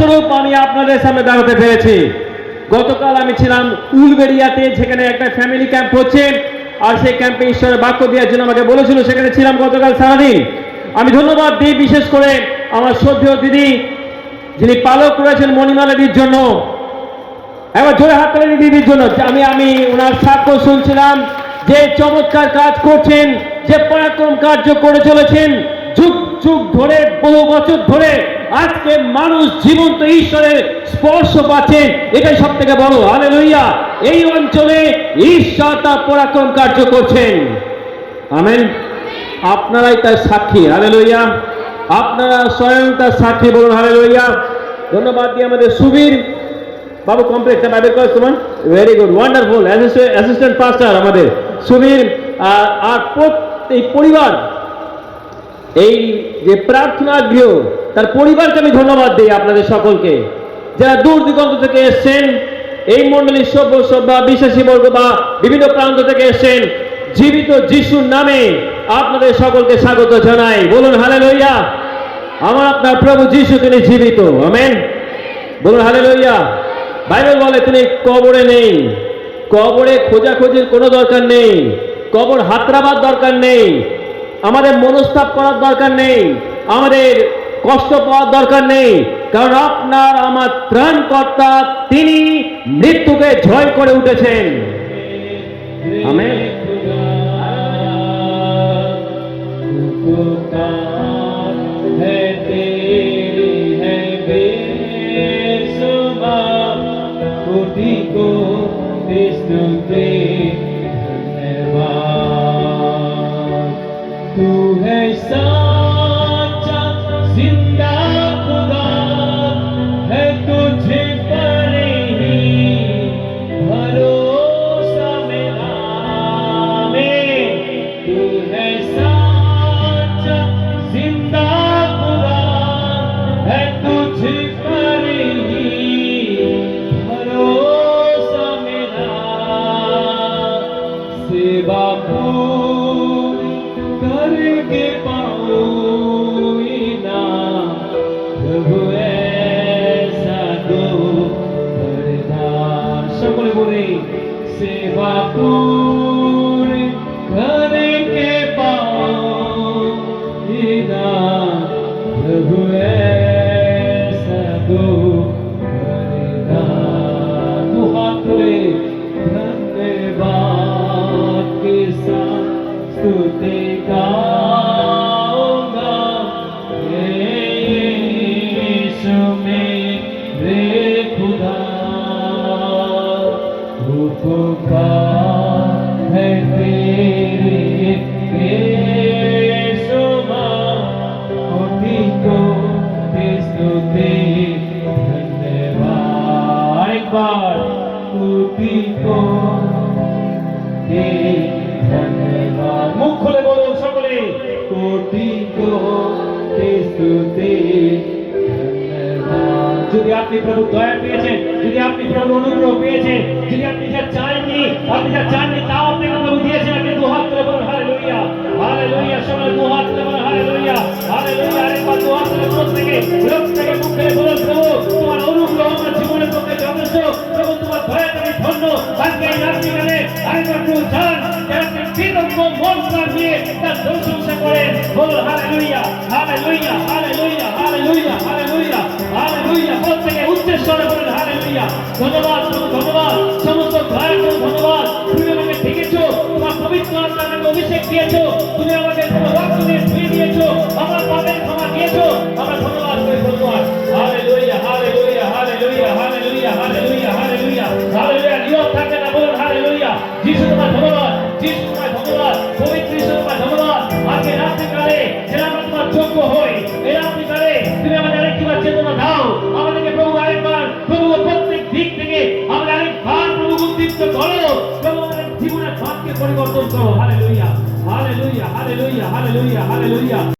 ফলস্বরূপ আমি আপনাদের সামনে দাঁড়াতে পেরেছি। গতকাল আমি ছিলাম উলবেড়িয়াতে, যেখানে একটা ফ্যামিলি ক্যাম্প হচ্ছে, আর সেই ক্যাম্পে ঈশ্বরের বাক্য দেওয়ার জন্য আমাকে বলেছিল, সেখানে ছিলাম গতকাল সারাদিন। আমি ধন্যবাদ দিই বিশেষ করে আমার শ্রদ্ধেয় দিদি, যিনি পালক করেছেন মণিমালাদির জন্য, একবার জোরে হাত তালি দিদির জন্য আমি আমি ওনার সাক্ষ্য শুনছিলাম, যে চমৎকার কাজ করছেন, যে পরাক্রম কার্য করে চলেছেন, যুগ যুগ ধরে, বহু বছর ধরে আজকে মানুষ জীবন্ত ঈশ্বরের স্পর্শ পাচ্ছেন এটাই সব থেকে বড়। আলে লইয়া এই অঞ্চলে ঈশ্বর তার পরাক্রম কার্য করছেন। আমেন। আপনারাই তার সাক্ষী। হালে লইয়া আপনারা স্বয়ং তার সাক্ষী বলুন হালে লইয়া ধন্যবাদ দিয়ে আমাদের সুবীর বাবু কমপ্লেক্সটা বাইবেল কলেজ তোমার very good wonderful assistant pastor আমাদের সুবীর। আর আর প্রত- পরিবার এই যে প্রার্থনা গৃহ, তার পরিবারকে আমি ধন্যবাদ দিই আপনাদের সকলকে। যারা দূর দিগন্ত থেকে এসছেন, এই মণ্ডলীর সভ্য, সভ্যা, বিশ্বাসী বর্গ বা বিভিন্ন প্রান্ত থেকে এসছেন, জীবিত যিশুর নামে আপনাদের সকলকে স্বাগত জানাই। বলুন হালে লইয়া আমার আপনার প্রভু যিশু, তিনি জীবিত। আমেন। বলুন হালে লইয়া বাইবেল বলে তিনি কবরে নেই। কবরে খোঁজাখুঁজির কোনো দরকার নেই। কবর হাতরাবার দরকার নেই। আমাদের মনস্তাপ করার দরকার নেই আমাদের কষ্ট পাওয়ার দরকার নেই কারণ আপনার আমার ত্রাণকর্তা তিনি মৃত্যুকে জয় করে উঠেছেন আমেন उपकार है तेरी है बेसुमार कोटि को स्तुति إلا আপনি প্রভু দয়া পেয়েছেন, যদি আপনি প্রভু অনুগ্রহ পেয়েছেন, যদি আপনি যা চাননি, আপনি যা চাননি, তাও আপনাকে প্রভু দিয়েছেন, আপনি দু হাত করে বলুন হারে লইয়া হারে লইয়া সবাই দু হাত করে বলুন, হালেলুয়া হালেলুয়া, আরেকবার দু হাত করে বলুন থেকে লোক থেকে মুখ করে বলুন, প্রভু, তোমার অনুগ্রহ আমার জীবনের পক্ষে যথেষ্ট, প্রভু, তোমার দয়াতে আমি ধন্য আজকে দিয়ে তার প্রশংসা করেন বলুন hallelujah hallelujah hallelujah hallelujah hallelujah hallelujah. প্রত্যেকে উচ্চস্বরে বলেন হালেলুইয়া ধন্যবাদ ধন্যবাদ। সমস্ত দয়া করে ধন্যবাদ। তুমি আমাকে ডেকেছো তোমার পবিত্র আত্মাকে অভিষেক দিয়েছ। তুমি আমাকে তোমার রক্ত দিয়ে ধুয়ে দিয়েছ। আমার পাপের ক্ষমা দিয়েছ। আমরা আজকে রাত্রিকালে যেন আমরা তোমার যোগ্য হই। এই রাত্রিকালে তুমি আমাদের আরেকটিবার চেতনা দাও। আমাদেরকে প্রভু আরেকবার, প্রভু প্রত্যেক দিক থেকে আমাদের আরেকবার প্রভু উদ্দীপ্ত করো। প্রভু আমাদের জীবনের ভাবকে পরিবর্তন করো। হালে লইয়া হালে লইয়া হালে লইয়া হালে লইয়া হালেলুয়া হালেলুয়া।